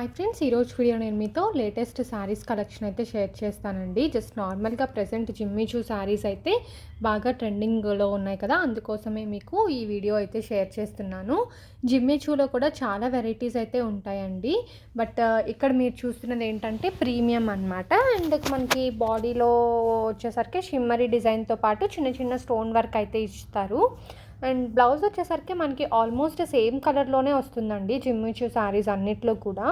Hi friends ఈరోజు video నేను మీతో లేటెస్ట్ శారీస్ కలెక్షన్ అయితే షేర్ చేస్తానండి. జస్ట్ నార్మల్గా ప్రజెంట్ జిమ్మిచూ శారీస్ అయితే బాగా ట్రెండింగ్లో ఉన్నాయి కదా అందుకోసమే మీకు ఈ వీడియో అయితే షేర్ చేస్తున్నాను. జిమ్మిచూలో కూడా చాలా వెరైటీస్ అయితే ఉంటాయండి. బట్ uh, ఇక్కడ మీరు చూస్తున్నది ఏంటంటే ప్రీమియం అనమాట అండ్ మనకి బాడీలో వచ్చేసరికి షిమ్మరీ డిజైన్తో పాటు చిన్న చిన్న స్టోన్ వర్క్ అయితే ఇస్తారు. అండ్ బ్లౌజ్ వచ్చేసరికి మనకి ఆల్మోస్ట్ సేమ్ కలర్లోనే వస్తుందండి. జిమ్మిచూ శారీస్ అన్నిట్లో కూడా.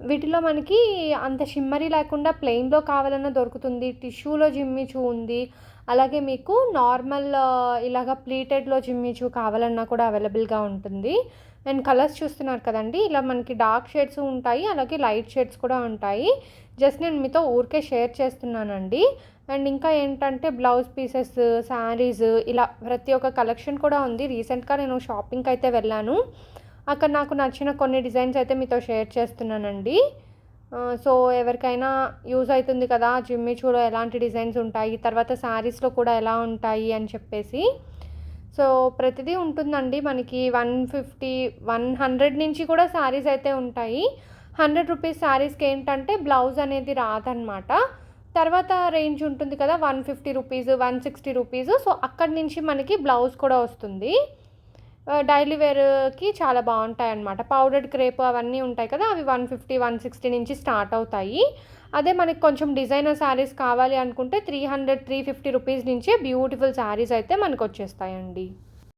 వీటిలో మనకి అంత షిమ్మరీ లేకుండా ప్లెయిన్లో కావాలన్నా దొరుకుతుంది. టిష్యూలో జిమ్మిచూ ఉంది. అలాగే మీకు నార్మల్ ఇలాగ ప్లీటెడ్లో జిమ్మిచూ కావాలన్నా కూడా అవైలబుల్గా ఉంటుంది. అండ్ కలర్స్ చూస్తున్నారు కదండి. ఇలా మనకి డార్క్ షేడ్స్ ఉంటాయి. అలాగే లైట్ షేడ్స్ కూడా ఉంటాయి. జస్ట్ నేను మీతో ఊరికే షేర్ చేస్తున్నానండి. అండ్ ఇంకా ఏంటంటే బ్లౌజ్ పీసెస్ శారీస్ ఇలా ప్రతి ఒక్క కలెక్షన్ కూడా ఉంది. రీసెంట్గా నేను షాపింగ్కి అయితే వెళ్ళాను. అక్కడ నాకు నచ్చిన కొన్ని డిజైన్స్ అయితే మీతో షేర్ చేస్తున్నానండి. సో ఎవరికైనా యూజ్ అవుతుంది కదా జిమ్మిచూలో ఎలాంటి డిజైన్స్ ఉంటాయి తర్వాత శారీస్లో కూడా ఎలా ఉంటాయి అని చెప్పేసి. సో ప్రతిదీ ఉంటుందండి మనకి. వన్ ఫిఫ్టీ వన్ హండ్రెడ్ నుంచి కూడా శారీస్ అయితే ఉంటాయి. హండ్రెడ్ రూపీస్ శారీస్కి ఏంటంటే బ్లౌజ్ అనేది రాదనమాట. తర్వాత రేంజ్ ఉంటుంది కదా one fifty rupees one sixty rupees so అక్కడి నుంచి మనకి బ్లౌజ్ కూడా వస్తుంది. Uh, డైలీ వేర్కి చాలా బాగుంటాయి అన్నమాట పౌడర్డ్ క్రేప్ అవన్నీ ఉంటాయి కదా అవి వన్ ఫిఫ్టీ వన్ సిక్స్టీ నుంచి స్టార్ట్ అవుతాయి. అదే మనకి కొంచెం డిజైనర్ శారీస్ కావాలి అనుకుంటే three hundred three fifty rupees నుంచే బ్యూటిఫుల్ శారీస్ అయితే మనకు వచ్చేస్తాయండి